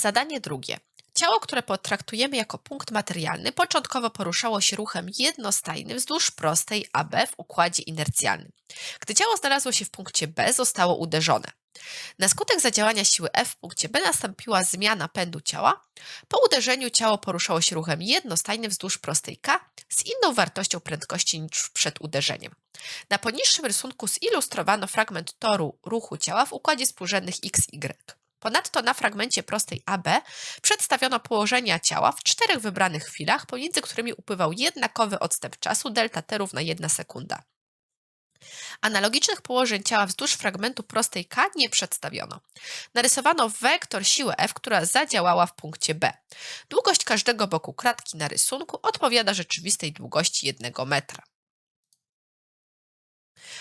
Zadanie drugie. Ciało, które potraktujemy jako punkt materialny, początkowo poruszało się ruchem jednostajnym wzdłuż prostej AB w układzie inercjalnym. Gdy ciało znalazło się w punkcie B, zostało uderzone. Na skutek zadziałania siły F w punkcie B nastąpiła zmiana pędu ciała. Po uderzeniu ciało poruszało się ruchem jednostajnym wzdłuż prostej K z inną wartością prędkości niż przed uderzeniem. Na poniższym rysunku zilustrowano fragment toru ruchu ciała w układzie współrzędnych XY. Ponadto na fragmencie prostej AB przedstawiono położenia ciała w czterech wybranych chwilach, pomiędzy którymi upływał jednakowy odstęp czasu delta t równa 1 sekunda. Analogicznych położeń ciała wzdłuż fragmentu prostej K nie przedstawiono. Narysowano wektor siły F, która zadziałała w punkcie B. Długość każdego boku kratki na rysunku odpowiada rzeczywistej długości 1 metra.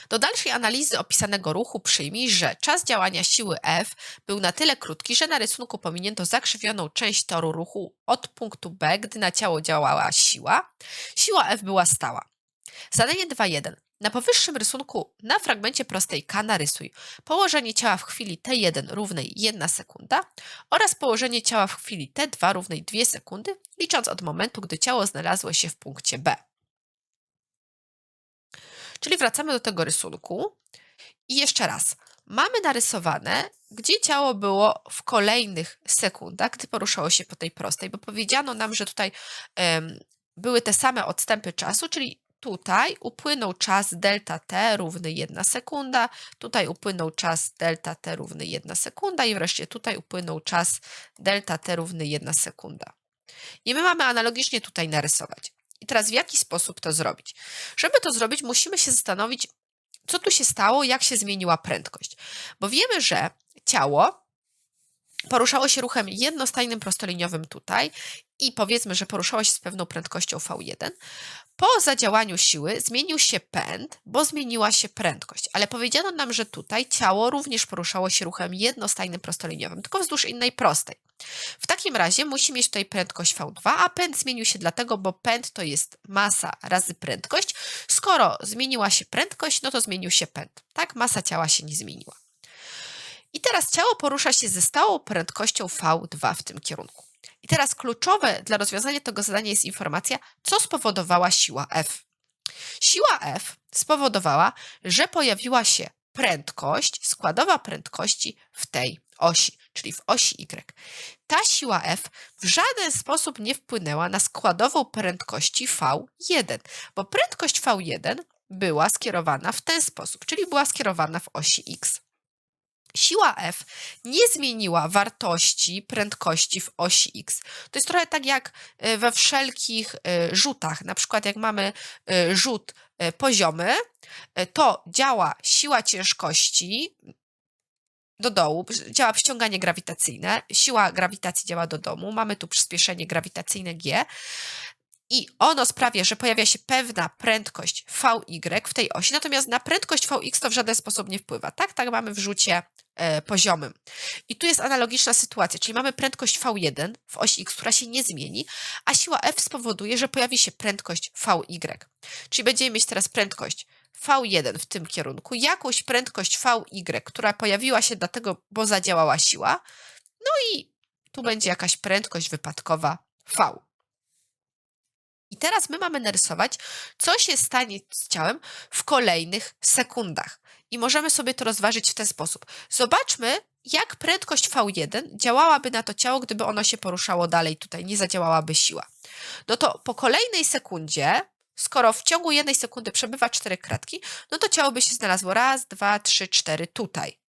Do dalszej analizy opisanego ruchu przyjmij, że czas działania siły F był na tyle krótki, że na rysunku pominięto zakrzywioną część toru ruchu od punktu B, gdy na ciało działała siła. Siła F była stała. Zadanie 2.1. Na powyższym rysunku na fragmencie prostej K narysuj położenie ciała w chwili T1 równej 1 sekunda oraz położenie ciała w chwili T2 równej 2 sekundy, licząc od momentu, gdy ciało znalazło się w punkcie B. Czyli wracamy do tego rysunku i jeszcze raz. Mamy narysowane, gdzie ciało było w kolejnych sekundach, gdy poruszało się po tej prostej, bo powiedziano nam, że tutaj um, były te same odstępy czasu, czyli tutaj upłynął czas delta t równy 1 sekunda, tutaj upłynął czas delta t równy 1 sekunda i wreszcie tutaj upłynął czas delta t równy 1 sekunda. I my mamy analogicznie tutaj narysować. I teraz w jaki sposób to zrobić? Żeby to zrobić, musimy się zastanowić, co tu się stało, jak się zmieniła prędkość. Bo wiemy, że ciało poruszało się ruchem jednostajnym prostoliniowym tutaj i powiedzmy, że poruszało się z pewną prędkością V1. Po zadziałaniu siły zmienił się pęd, bo zmieniła się prędkość, ale powiedziano nam, że tutaj ciało również poruszało się ruchem jednostajnym prostoliniowym, tylko wzdłuż innej prostej. W takim razie musi mieć tutaj prędkość V2, a pęd zmienił się dlatego, bo pęd to jest masa razy prędkość. Skoro zmieniła się prędkość, no to zmienił się pęd. Tak, masa ciała się nie zmieniła. I teraz ciało porusza się ze stałą prędkością V2 w tym kierunku. I teraz kluczowe dla rozwiązania tego zadania jest informacja, co spowodowała siła F. Siła F spowodowała, że pojawiła się prędkość, składowa prędkości w tej osi, czyli w osi Y. Ta siła F w żaden sposób nie wpłynęła na składową prędkości V1, bo prędkość V1 była skierowana w ten sposób, czyli była skierowana w osi X. Siła F nie zmieniła wartości prędkości w osi X. To jest trochę tak jak e, we wszelkich e, rzutach. Na przykład, jak mamy e, rzut poziomy, to działa siła ciężkości do dołu, działa przyciąganie grawitacyjne, siła grawitacji działa do domu, mamy tu przyspieszenie grawitacyjne G i ono sprawia, że pojawia się pewna prędkość Vy w tej osi, natomiast na prędkość Vx to w żaden sposób nie wpływa. Tak, tak mamy w rzucie poziomym. I tu jest analogiczna sytuacja, czyli mamy prędkość V1 w osi x, która się nie zmieni, a siła F spowoduje, że pojawi się prędkość Vy. Czyli będziemy mieć teraz prędkość V1 w tym kierunku, jakąś prędkość Vy, która pojawiła się dlatego, bo zadziałała siła, no i tu będzie jakaś prędkość wypadkowa V. I teraz my mamy narysować, co się stanie z ciałem w kolejnych sekundach. I możemy sobie to rozważyć w ten sposób. Zobaczmy, jak prędkość V1 działałaby na to ciało, gdyby ono się poruszało dalej tutaj, nie zadziałałaby siła. No to po kolejnej sekundzie, skoro w ciągu jednej sekundy przebywa cztery kratki, no to ciało by się znalazło raz, dwa, trzy, cztery tutaj.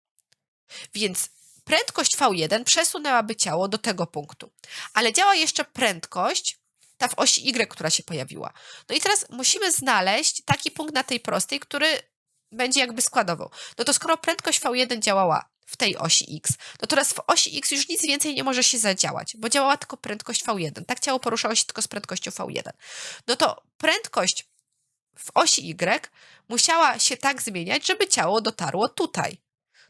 Więc prędkość V1 przesunęłaby ciało do tego punktu. Ale działa jeszcze prędkość ta w osi Y, która się pojawiła. No i teraz musimy znaleźć taki punkt na tej prostej, który będzie jakby składował. No to skoro prędkość V1 działała w tej osi X, no teraz w osi X już nic więcej nie może się zadziałać, bo działała tylko prędkość V1. Tak ciało poruszało się tylko z prędkością V1. No to prędkość w osi Y musiała się tak zmieniać, żeby ciało dotarło tutaj.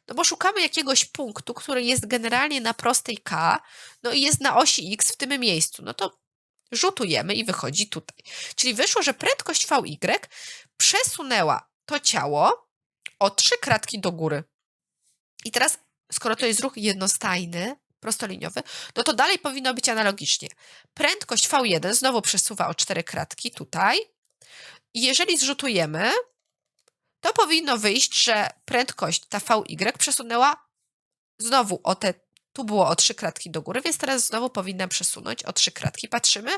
No bo szukamy jakiegoś punktu, który jest generalnie na prostej K, no i jest na osi X w tym miejscu. No to rzutujemy i wychodzi tutaj. Czyli wyszło, że prędkość Vy przesunęła to ciało o trzy kratki do góry. I teraz, skoro to jest ruch jednostajny, prostoliniowy, no to dalej powinno być analogicznie. Prędkość V1 znowu przesuwa o 4 kratki tutaj. I jeżeli zrzutujemy, to powinno wyjść, że prędkość ta VY przesunęła znowu o te, tu było o 3 kratki do góry, więc teraz znowu powinnam przesunąć o 3 kratki. Patrzymy,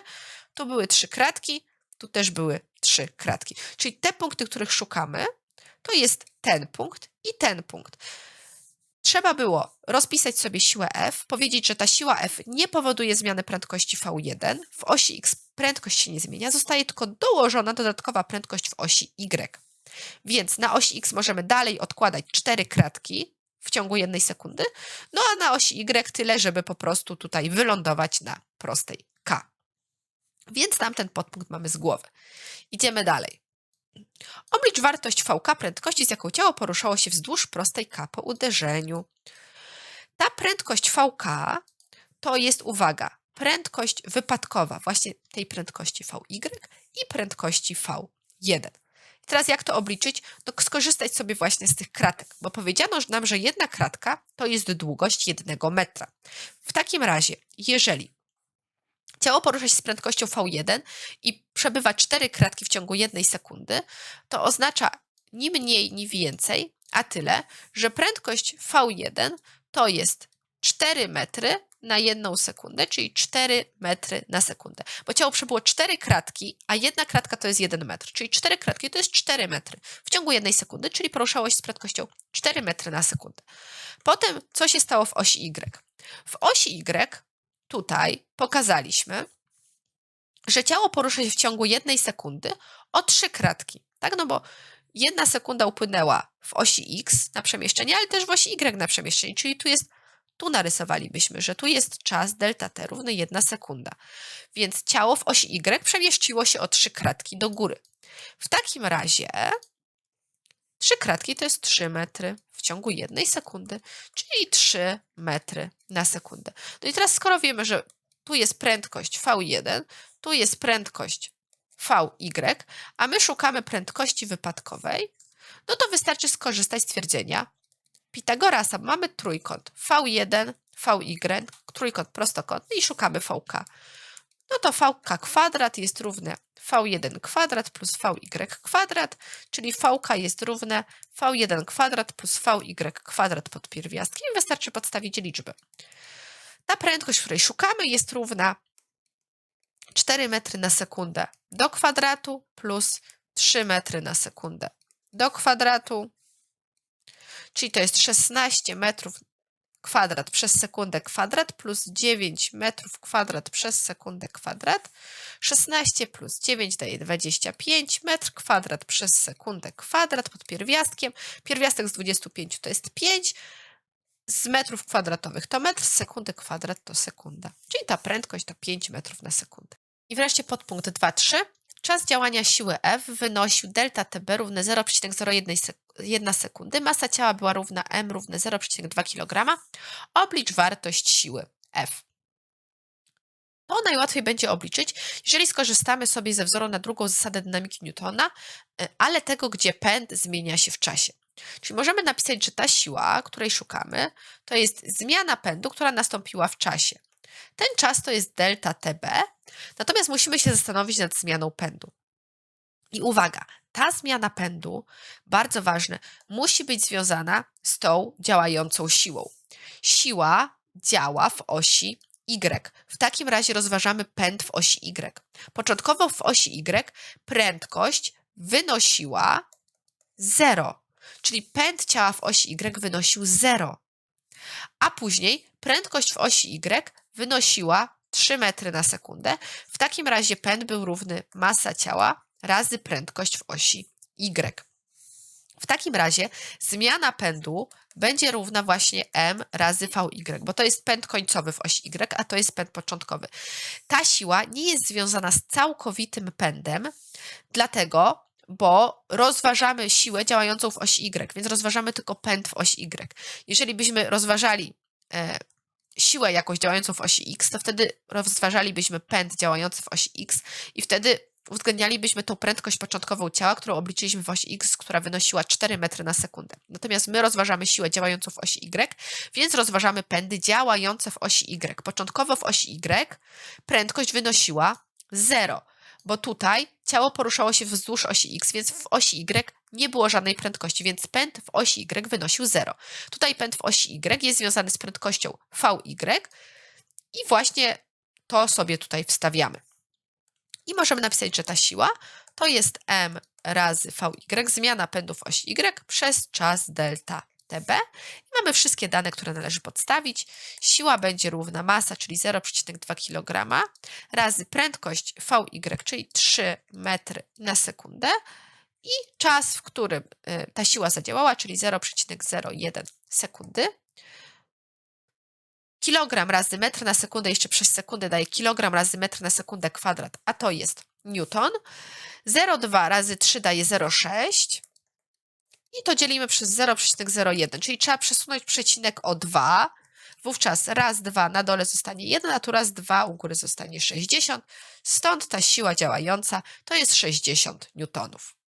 tu były 3 kratki, tu też były 3 kratki. Czyli te punkty, których szukamy, to jest ten punkt i ten punkt. Trzeba było rozpisać sobie siłę F, powiedzieć, że ta siła F nie powoduje zmiany prędkości V1. W osi X prędkość się nie zmienia, zostaje tylko dołożona dodatkowa prędkość w osi Y. Więc na osi X możemy dalej odkładać 4 kratki w ciągu jednej sekundy, no a na osi Y tyle, żeby po prostu tutaj wylądować na prostej K. Więc tamten podpunkt mamy z głowy. Idziemy dalej. Oblicz wartość VK prędkości, z jaką ciało poruszało się wzdłuż prostej K po uderzeniu. Ta prędkość VK to jest, uwaga, prędkość wypadkowa właśnie tej prędkości VY i prędkości V1. I teraz jak to obliczyć? No skorzystać sobie właśnie z tych kratek, bo powiedziano nam, że jedna kratka to jest długość jednego metra. W takim razie, jeżeli ciało porusza się z prędkością V1 i przebywa 4 kratki w ciągu jednej sekundy, to oznacza ni mniej, ni więcej, a tyle, że prędkość V1 to jest 4 metry na jedną sekundę, czyli 4 metry na sekundę. Bo ciało przebyło 4 kratki, a jedna kratka to jest 1 metr, czyli 4 kratki to jest 4 metry w ciągu jednej sekundy, czyli poruszało się z prędkością 4 metry na sekundę. Potem co się stało w osi Y? W osi Y tutaj pokazaliśmy, że ciało porusza się w ciągu jednej sekundy o 3 kratki. Tak, no bo jedna sekunda upłynęła w osi X na przemieszczenie, ale też w osi Y na przemieszczenie, czyli tu jest tu narysowalibyśmy, że tu jest czas delta t równy 1 sekunda. Więc ciało w osi Y przemieściło się o 3 kratki do góry. W takim razie 3 kratki to jest 3 metry w ciągu jednej sekundy, czyli 3 metry na sekundę. No i teraz skoro wiemy, że tu jest prędkość V1, tu jest prędkość VY, a my szukamy prędkości wypadkowej, no to wystarczy skorzystać z twierdzenia Pitagorasa. Mamy trójkąt V1, VY, trójkąt prostokątny i szukamy VK. No to VK kwadrat jest równe V1 kwadrat plus VY kwadrat, czyli VK jest równe V1 kwadrat plus VY kwadrat pod pierwiastkiem. Wystarczy podstawić liczby. Ta prędkość, której szukamy, jest równa 4 metry na sekundę do kwadratu plus 3 metry na sekundę do kwadratu, czyli to jest 16 metrów kwadrat przez sekundę kwadrat plus 9 metrów kwadrat przez sekundę kwadrat. 16 plus 9 daje 25 metr kwadrat przez sekundę kwadrat pod pierwiastkiem. Pierwiastek z 25 to jest 5 z metrów kwadratowych to metr, z sekundy kwadrat to sekunda. Czyli ta prędkość to 5 metrów na sekundę. I wreszcie podpunkt 2.3. Czas działania siły F wynosił delta TB równe 0,01 sekundy. Masa ciała była równa m równe 0,2 kg. Oblicz wartość siły F. To najłatwiej będzie obliczyć, jeżeli skorzystamy sobie ze wzoru na drugą zasadę dynamiki Newtona, y, ale tego, gdzie pęd zmienia się w czasie. Czyli możemy napisać, że ta siła, której szukamy, to jest zmiana pędu, która nastąpiła w czasie. Ten czas to jest delta TB, natomiast musimy się zastanowić nad zmianą pędu. I uwaga, ta zmiana pędu, bardzo ważne, musi być związana z tą działającą siłą. Siła działa w osi Y. W takim razie rozważamy pęd w osi Y. Początkowo w osi Y prędkość wynosiła 0, czyli pęd ciała w osi Y wynosił 0. A później prędkość w osi Y wynosiła 3 metry na sekundę. W takim razie pęd był równy masa ciała razy prędkość w osi Y. W takim razie zmiana pędu będzie równa właśnie m razy vy, bo to jest pęd końcowy w osi y, a to jest pęd początkowy. Ta siła nie jest związana z całkowitym pędem, dlatego, bo rozważamy siłę działającą w osi y, więc rozważamy tylko pęd w osi y. Jeżeli byśmy rozważali e, siłę jakąś działającą w osi x, to wtedy rozważalibyśmy pęd działający w osi x i wtedy uwzględnialibyśmy tą prędkość początkową ciała, którą obliczyliśmy w osi x, która wynosiła 4 metry na sekundę. Natomiast my rozważamy siłę działającą w osi y, więc rozważamy pędy działające w osi y. Początkowo w osi y prędkość wynosiła 0, bo tutaj ciało poruszało się wzdłuż osi x, więc w osi y nie było żadnej prędkości, więc pęd w osi y wynosił 0. Tutaj pęd w osi y jest związany z prędkością vy i właśnie to sobie tutaj wstawiamy. I możemy napisać, że ta siła to jest m razy vy, zmiana pędów osi y przez czas delta tb. I mamy wszystkie dane, które należy podstawić. Siła będzie równa masa, czyli 0,2 kg, razy prędkość vy, czyli 3 metry na sekundę i czas, w którym y, ta siła zadziałała, czyli 0,01 sekundy. Kilogram razy metr na sekundę, jeszcze przez sekundę daje kilogram razy metr na sekundę kwadrat, a to jest newton. 0,2 razy 3 daje 0,6 i to dzielimy przez 0,01, czyli trzeba przesunąć przecinek o 2. Wówczas raz, dwa na dole zostanie 1, a tu raz, dwa u góry zostanie 60. Stąd ta siła działająca to jest 60 newtonów.